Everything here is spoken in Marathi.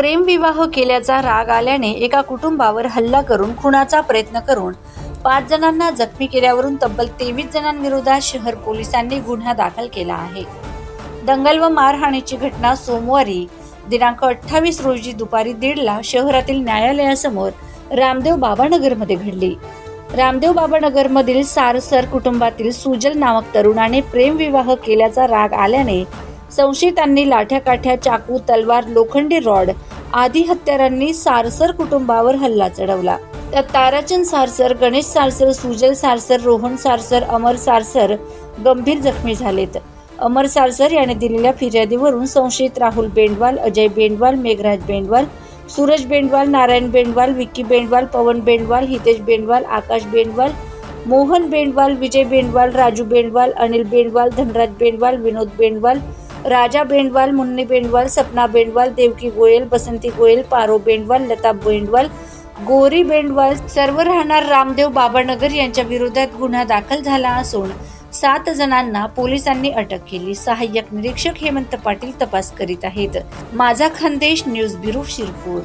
प्रेमविवाह केल्याचा राग आल्याने एका कुटुंबावर हल्ला करून खुनाचा प्रयत्न करून पाच जणांना जखमी केल्यावरून तब्बल तेवीस जणांविरोधात शहर पोलिसांनी गुन्हा दाखल केला आहे. दंगल व मारहाणीची घटना सोमवारी दिनांक अठ्ठावीस रोजी दुपारी दीडला शहरातील न्यायालयासमोर रामदेव बाबानगरमध्ये घडली. रामदेव बाबानगरमधील सारसर कुटुंबातील सुजल नामक तरुणाने प्रेमविवाह केल्याचा राग आल्याने संशयितांनी लाठ्याकाठ्या चाकू तलवार लोखंडी रॉड आदी हत्यारांनी सारसर कुटुंबावर हल्ला चढवला. त्यात ताराचंद सारसर गणेश सारसर सुजल सारसर रोहन सारसर अमर सारसर गंभीर जखमी झालेत. अमर सारसर याने दिलेल्या फिर्यादीवरून संशयित राहुल बेंडवाल अजय बेंडवाल मेघराज बेंडवाल सूरज बेंडवाल नारायण बेंडवाल विक्की बेंडवाल पवन बेंडवाल हितेश बेंडवाल आकाश बेंडवाल मोहन बेंडवाल विजय बेंडवाल राजू बेंडवाल अनिल बेंडवाल धनराज बेंडवाल विनोद बेंडवाल राजा बेंडवाल मुन्नी बेंडवाल सपना बेंडवाल देवकी गोयल बसंती गोयल पारो बेंडवाल लता बेंडवाल गोरी बेंडवाल सर्व राहणार रामदेव बाबानगर यांच्या विरोधात गुन्हा दाखल झाला असून सात जणांना पोलिसांनी अटक केली. सहाय्यक निरीक्षक हेमंत पाटील तपास करीत आहेत. माझा खानदेश न्यूज ब्युरो शिरपूर.